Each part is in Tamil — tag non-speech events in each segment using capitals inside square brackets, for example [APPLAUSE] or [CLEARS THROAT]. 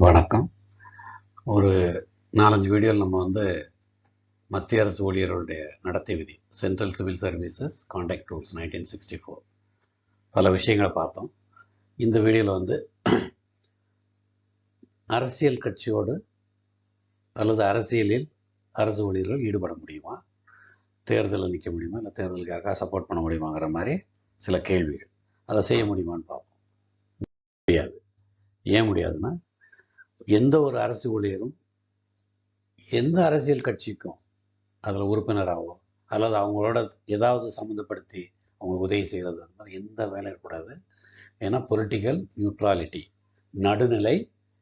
வணக்கம். ஒரு நாலஞ்சு வீடியோவில் நம்ம வந்து மத்திய அரசு ஊழியர்களுடைய நடத்தை விதி central civil services contact rules nineteen sixty four பல விஷயங்களை பார்த்தோம். இந்த வீடியோவில் வந்து அரசியல் கட்சியோடு அல்லது அரசியலில் அரசு ஊழியர்கள் ஈடுபட முடியுமா? தேர்தலில் நிற்க முடியுமா? இல்லை தேர்தலுக்காக சப்போர்ட் பண்ண முடியுமாங்கிற மாதிரி சில கேள்விகள். அதை செய்ய முடியுமான்னு பார்ப்போம். முடியாது. ஏன் முடியாதுன்னா எந்த ஒரு அரசு ஊழியரும் எந்த அரசியல் கட்சிக்கும் அதில் உறுப்பினராகவோ அல்லது அவங்களோட ஏதாவது சம்மந்தப்படுத்தி அவங்களுக்கு உதவி செய்கிறது அந்த மாதிரி எந்த வேலையும் இருக்கக்கூடாது ஏன்னா பொலிட்டிக்கல் நியூட்ராலிட்டி நடுநிலை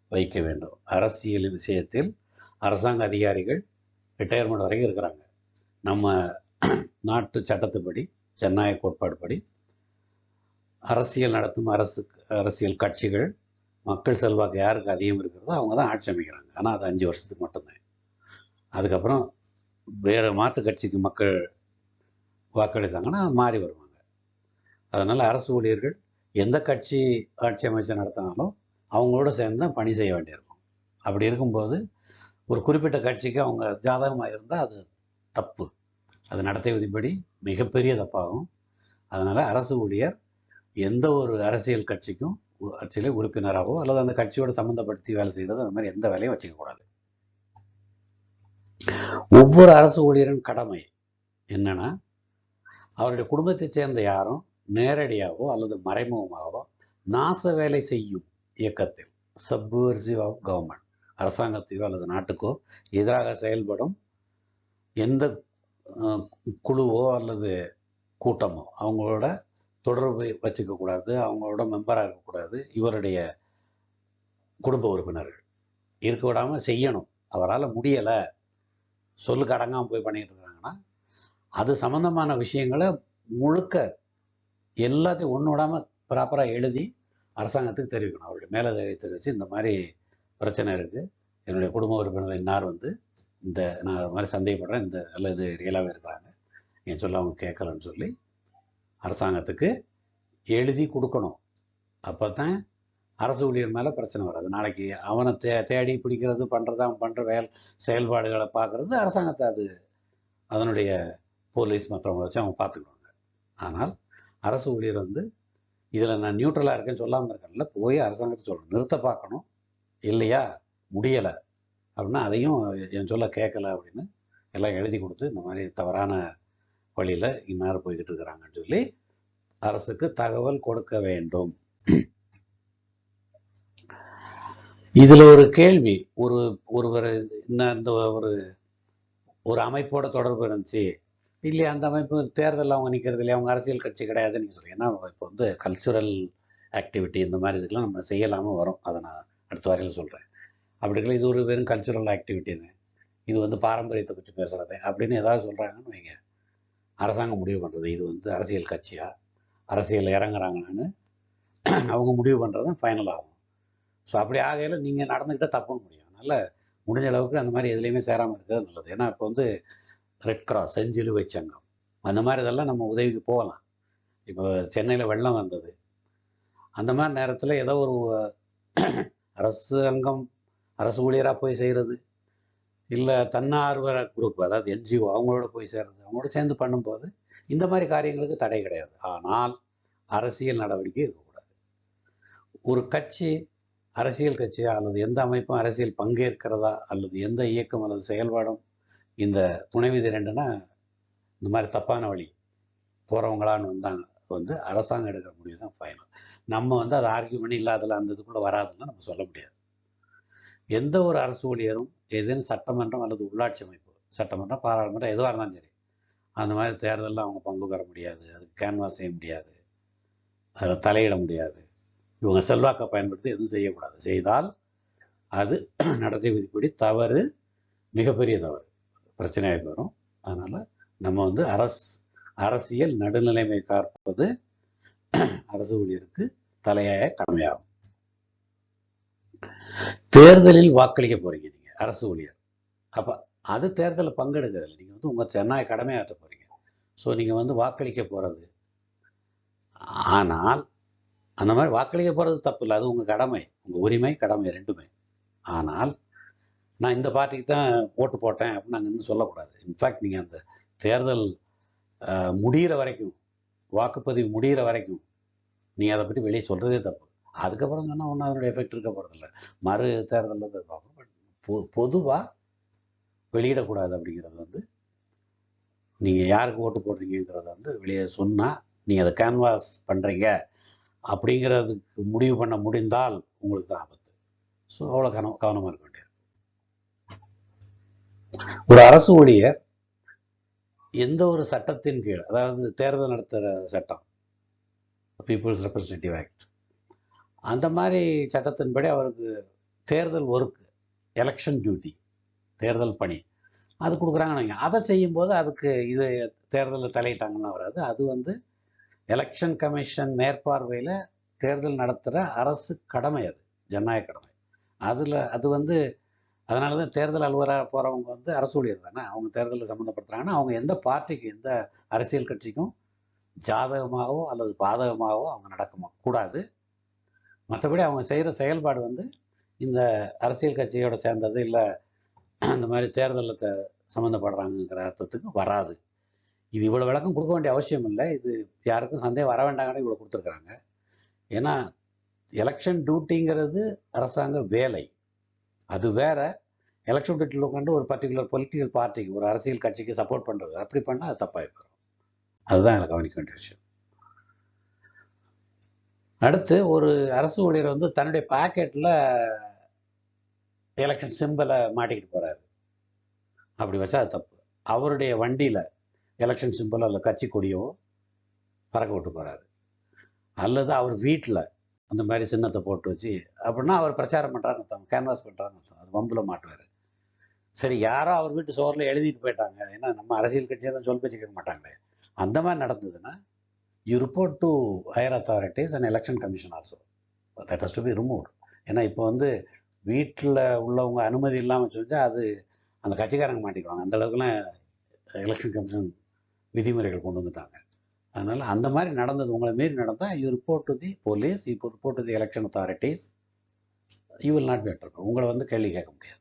வைக்க வேண்டும். அரசியல் விஷயத்தில் அரசாங்க அதிகாரிகள் ரிட்டையர்மெண்ட் வரைக்கும் இருக்கிறாங்க. நம்ம நாட்டு சட்டத்துப்படி ஜனநாயக கோட்பாடுபடி அரசியல் நடத்தும் அரசு அரசியல் கட்சிகள் மக்கள் செல்வாக்கு யாருக்கு அதிகம் இருக்கிறதோ அவங்க தான் ஆட்சி அமைக்கிறாங்க. ஆனால் அது அஞ்சு வருஷத்துக்கு மட்டும்தான். அதுக்கப்புறம் வேறு மாற்று கட்சிக்கு மக்கள் வாக்களித்தாங்கன்னா மாறி வருவாங்க. அதனால் அரசு ஊழியர்கள் எந்த கட்சி ஆட்சி அமைச்சு நடத்தினாலும் அவங்களோட சேர்ந்து தான் பணி செய்ய வேண்டியிருக்கும். அப்படி இருக்கும்போது ஒரு குறிப்பிட்ட கட்சிக்கு அவங்க ஜாதகமாக இருந்தால் அது தப்பு. அது நடத்தை விதிப்படி மிகப்பெரிய தப்பாகும். அதனால் அரசு ஊழியர் எந்த ஒரு அரசியல் கட்சிக்கும் கட்சியில உறுப்பினராகவோ அல்லது அந்த கட்சியோட சம்மந்தப்படுத்தி வேலை செய்கிறது அந்த மாதிரி எந்த வேலையும் வச்சுக்கக்கூடாது ஒவ்வொரு அரசு ஊழியரின் கடமை என்னன்னா அவருடைய குடும்பத்தை சேர்ந்த யாரும் நேரடியாகவோ அல்லது மறைமுகமாகவோ நாச வேலை செய்யும் இயக்கத்தில் சப்வர்சிவ் ஆஃப் கவர்மெண்ட் அரசாங்கத்தையோ அல்லது நாட்டுக்கோ எதிராக செயல்படும் எந்த குழுவோ அல்லது கூட்டமோ அவங்களோட தொடர்பு வச்சுக்கக்கூடாது அவங்களோட மெம்பராக இருக்கக்கூடாது இவருடைய குடும்ப உறுப்பினர்கள். இருக்க விடாமல் செய்யணும். அவரால் முடியலை சொல்லுக்கு அடங்காமல் போய் பண்ணிக்கிட்டு இருக்காங்கன்னா அது சம்மந்தமான விஷயங்களை முழுக்க எல்லாத்தையும் ஒன்று விடாமல் ப்ராப்பராக எழுதி அரசாங்கத்துக்கு தெரிவிக்கணும். அவருடைய மேலதிகாரி தெரிவித்து இந்த மாதிரி பிரச்சனை இருக்குது என்னுடைய குடும்ப உறுப்பினர் இன்னார் வந்து இந்த நான் அது மாதிரி சந்தேகப்படுறேன். இந்த அல்லது ரியலாகவே இருக்கிறாங்க. என் சொல்ல அவங்க கேட்கலன்னு சொல்லி அரசாங்கத்துக்கு எழுதி கொடுக்கணும். அப்போ தான் அரசு ஊழியர் மேலே பிரச்சனை வராது. நாளைக்கு அவனை தே தேடி பிடிக்கிறது பண்ணுறது அவன் பண்ணுற வேல் செயல்பாடுகளை பார்க்குறது அரசாங்கத்தை அது அதனுடைய போலீஸ் மற்றவங்களை வச்சு அவங்க பார்த்துக்குவாங்க. ஆனால் அரசு ஊழியர் வந்து இதில் நான் நியூட்ரலாக இருக்கேன்னு சொல்லாமல் இருக்கேன்ல போய் அரசாங்கத்தை சொல்லணும் நிறுத்த பார்க்கணும். இல்லையா? முடியலை. அப்படின்னா அதையும் என் சொல்ல கேட்கல அப்படின்னு எல்லாம் எழுதி கொடுத்து இந்த மாதிரி தவறான வழியில் இன்னார் போய்கிட்டு இருக்கிறாங்கன்னு சொல்லி அரசுக்கு தகவல் கொடுக்க வேண்டும். இதுல ஒரு கேள்வி ஒரு ஒருவர் இன்னும் இந்த ஒரு ஒரு அமைப்போட தொடர்பு இருந்துச்சு. இல்லையா அந்த அமைப்பு தேர்தலில் அவங்க நிற்கிறது இல்லையா அவங்க அரசியல் கட்சி கிடையாதுன்னு நீங்கள் சொல்லுங்க ஏன்னா இப்போ வந்து கல்ச்சுரல் ஆக்டிவிட்டி இந்த மாதிரி இதுக்கெல்லாம் நம்ம செய்யலாமல் வரும். அதை நான் அடுத்த வரையில் சொல்கிறேன் அப்படி இது ஒரு வெறும் கல்ச்சுரல் ஆக்டிவிட்டி இது வந்து பாரம்பரியத்தை பற்றி பேசுகிறது அப்படின்னு ஏதாவது சொல்கிறாங்கன்னு வைங்க. அரசாங்கம் முடிவு பண்ணுறது இது வந்து அரசியல் கட்சியாக அரசியல் இறங்குறாங்கன்னு [CLEARS THROAT] அவங்க முடிவு பண்ணுறது தான் ஃபைனல் ஆகும். ஸோ அப்படி ஆகையில் நீங்கள் நடந்துக்கிட்டால் தப்புன்னு முடியும். அதனால் முடிஞ்ச அளவுக்கு அந்த மாதிரி எதுலேயுமே சேராமல் இருக்கிறது நல்லது. ஏன்னா இப்போ வந்து ரெட் கிராஸ் செஞ்சிலுவை சங்கம். அந்த மாதிரி இதெல்லாம் நம்ம உதவிக்கு போகலாம். இப்போ சென்னையில் வெள்ளம் வந்தது. அந்த மாதிரி நேரத்தில் ஏதோ ஒரு அரசாங்கம் [CLEARS THROAT] அரசு ஊழியராக போய் செய்கிறது இல்லை தன்னார்வ குரூப் அதாவது என்ஜிஓ அவங்களோட போய் சேர்றது அவங்களோட சேர்ந்து பண்ணும்போது இந்த மாதிரி காரியங்களுக்கு தடை கிடையாது. ஆனால் அரசியல் நடவடிக்கை இருக்கக்கூடாது. ஒரு கட்சி அரசியல் கட்சியா அல்லது எந்த அமைப்பும் அரசியல் பங்கேற்கிறதா அல்லது எந்த இயக்கம் அல்லது செயல்பாடும் இந்த துணை விதி இந்த மாதிரி தப்பான வழி போகிறவங்களான்னு வந்தாங்க வந்து அரசாங்கம் எடுக்கிற முடிவு தான் ஃபைனல் நம்ம வந்து அதை ஆர்கியூமெண்ட் இல்லாதல அந்த இதுக்குள்ளே வராதுன்னு நம்ம சொல்ல முடியாது. எந்த ஒரு அரசு ஊழியரும் ஏதேனும் சட்டமன்றம் அல்லது உள்ளாட்சி அமைப்பு சட்டமன்றம் பாராளுமன்றம் எதுவாக இருந்தாலும் சரி அந்த மாதிரி தேர்தலில் அவங்க பங்கு பெற முடியாது. அதுக்கு கேன்வாஸ் செய்ய முடியாது. அதில் தலையிட முடியாது. இவங்க செல்வாக்கை பயன்படுத்தி எதுவும் செய்யக்கூடாது. செய்தால் அது [CLEARS THROAT] நடத்தை விதிப்படி தவறு மிகப்பெரிய தவறு. பிரச்சனையாக வரும் அதனால் நம்ம வந்து அரசு அரசியல் நடுநிலைமை காப்பது [CLEARS THROAT] அரசு ஊழியருக்கு தலையாய கடமையாகும். தேர்தலில் வாக்களிக்க போறீங்க நீங்க அரசு ஊழியர். அப்ப அது தேர்தலில் பங்கெடுக்கிறதில்ல. நீங்க வந்து உங்க ஜனநாயக கடமையாற்ற போறீங்க. ஸோ நீங்க வந்து வாக்களிக்க போறது. ஆனால் அந்த மாதிரி வாக்களிக்க போகிறது தப்பு இல்லை. அது உங்கள் கடமை. உங்கள் உரிமை கடமை ரெண்டுமே. ஆனால் நான் இந்த பார்ட்டிக்கு தான் ஓட்டு போட்டேன் அப்படின்னு நாங்கள் இன்னும் சொல்லக்கூடாது. இன்ஃபேக்ட் நீங்கள் அந்த தேர்தல் முடிகிற வரைக்கும் வாக்குப்பதிவு முடிகிற வரைக்கும் நீங்கள் அதை பற்றி வெளியே சொல்கிறதே தப்பு. அதுக்கப்புறம் சொன்னால் ஒன்றும் அதனுடைய எஃபெக்ட் இருக்க போகிறதில்ல மறு தேர்தலில் தான் பார்ப்போம். பட் பொ பொதுவாக வெளியிடக்கூடாது அப்படிங்கிறது வந்து நீங்கள் யாருக்கு ஓட்டு போடுறீங்கிறத வந்து வெளியே சொன்னால் நீங்கள் அதை கேன்வாஸ் பண்ணுறீங்க அப்படிங்கிறதுக்கு முடிவு பண்ண முடிந்தால் உங்களுக்கு தான் ஆபத்து. ஸோ அவ்வளோ கவனம் கவனமாக இருக்க வேண்டியது. ஒரு அரசு ஊழியர் எந்த ஒரு சட்டத்தின் கீழ் அதாவது தேர்தல் நடத்துகிற சட்டம் பீப்புள்ஸ் ரெப்ரசன்டேட்டிவ் ஆக்ட் அந்த மாதிரி சட்டத்தின்படி அவருக்கு தேர்தல் ஒர்க்கு எலெக்ஷன் டியூட்டி தேர்தல் பணி. அது கொடுக்குறாங்கன்னு அதை செய்யும்போது அதுக்கு இது தேர்தலில் தலையிட்டாங்கன்னா வராது. அது வந்து எலெக்ஷன் கமிஷன் மேற்பார்வையில் தேர்தல் நடத்துகிற அரசு கடமை அது ஜனநாயக கடமை. அதில் அது வந்து அதனால தான் தேர்தல் அலுவலராக போகிறவங்க வந்து அரசு ஊழியர் தானே. அவங்க தேர்தலில் சம்மந்தப்படுத்துகிறாங்கன்னா அவங்க எந்த பார்ட்டிக்கு எந்த அரசியல் கட்சிக்கும் ஜாதகமாகவோ அல்லது பாதகமாகவோ அவங்க நடக்க கூடாது. மற்றபடி அவங்க செய்கிற செயல்பாடு வந்து இந்த அரசியல் கட்சியோட சேர்ந்தது இல்லை அந்த மாதிரி தேர்தலில் சம்மந்தப்படுறாங்கிற சம்மந்தப்படுறாங்கங்கிற அர்த்தத்துக்கு வராது. இது இவ்வளோ விளக்கம் கொடுக்க வேண்டிய அவசியம் இல்லை. இது யாருக்கும் சந்தேகம் வர வேண்டாங்கன்னு இவ்வளோ கொடுத்துருக்குறாங்க. ஏன்னா எலெக்ஷன் டியூட்டிங்கிறது அரசாங்க வேலை. அது வேற. எலெக்ஷன் டியூட்டியில் உட்காந்து ஒரு பர்டிகுலர் பொலிட்டிக்கல் பார்ட்டிக்கு ஒரு அரசியல் கட்சிக்கு சப்போர்ட் பண்ணுறது அப்படி பண்ணால் அது தப்பாகி போயிடும் அதுதான் எனக்கு கவனிக்க வேண்டிய விஷயம். அடுத்து ஒரு அரசு ஊழியர் வந்து தன்னுடைய பாக்கெட்டில் எலெக்ஷன் சிம்பிளை மாட்டிக்கிட்டு போகிறாரு அப்படி வச்சா அது தப்பு. அவருடைய வண்டியில் எலெக்ஷன் சிம்பிள் அல்ல கட்சி கொடியோ பறக்க விட்டு போகிறாரு அல்லது அவர் வீட்டில் அந்த மாதிரி சின்னத்தை போட்டு வச்சு அப்படின்னா அவர் பிரச்சாரம் பண்ணுறாங்க அர்த்தம். கேன்வாஸ் பண்ணுறாங்க அர்த்தம். அது வம்பில் மாட்டுவார். சரி யாரோ அவர் வீட்டு சோரில் எழுதிட்டு போயிட்டாங்க. ஏன்னா நம்ம அரசியல் கட்சியை தான் சொல் பேச்சு கேட்க மாட்டாங்களே. அந்த மாதிரி நடந்ததுன்னா you report to higher authorities and election commission also that has to be remove ஏன்னா இப்போ வந்து வீட்டில் உள்ளவங்க அனுமதி இல்லாமல் செஞ்சால் அது அந்த கட்சிக்காரங்க மாட்டிக்குவாங்க. அந்த அளவுக்குலாம் எலெக்ஷன் கமிஷன் விதிமுறைகள் கொண்டு வந்துட்டாங்க. அதனால் அந்த மாதிரி நடந்தது உங்களை மீறி நடந்தால் you report to the police இப்போ report to the election authorities you will not better உங்களை வந்து கேள்வி கேட்க முடியாது.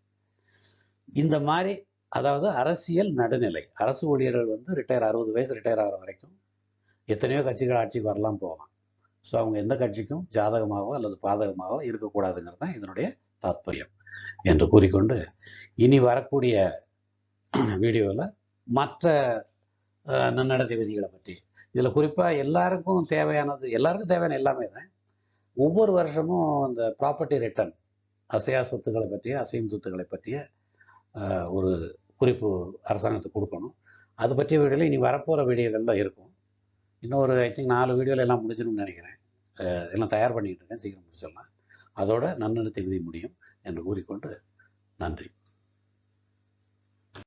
இந்த மாதிரி அதாவது அரசியல் நடுநிலை அரசு ஊழியர்கள் வந்து ரிட்டையர் அறுபது வயசு ரிட்டையர் ஆகிற வரைக்கும் எத்தனையோ கட்சிகள் ஆட்சிக்கு வரலாம் போகலாம். ஸோ அவங்க எந்த கட்சிக்கும் ஜாதகமாகவோ அல்லது பாதகமாகவோ இருக்கக்கூடாதுங்கிறது தான் இதனுடைய தாத்பரியம் என்று கூறிக்கொண்டு இனி வரக்கூடிய [CLEARS THROAT] வீடியோவில் மற்ற நன்னடத்தை விதிகளை பற்றி. இதில் குறிப்பாக எல்லாருக்கும் தேவையானது எல்லாருக்கும் தேவையான எல்லாமே தான். ஒவ்வொரு வருஷமும் அந்த ப்ராப்பர்ட்டி ரிட்டர்ன் அசையா சொத்துக்களை பற்றிய அசையும் சொத்துக்களை பற்றிய ஒரு குறிப்பு அரசாங்கத்துக்கு கொடுக்கணும். அது பற்றிய வீடியோவில் இனி வரப்போகிற வீடியோகளில் இருக்கும். இன்னொரு ஐ திங்க் நாலு வீடியோவில் எல்லாம் முடிஞ்சிடும்னு நினைக்கிறேன். எல்லாம் தயார் பண்ணிக்கிட்டு இருக்கேன் சீக்கிரம் முடிச்சிடலாம். அதோட நன்னடத்தை விதி முடியும் என்று கூறிக்கொண்டு நன்றி.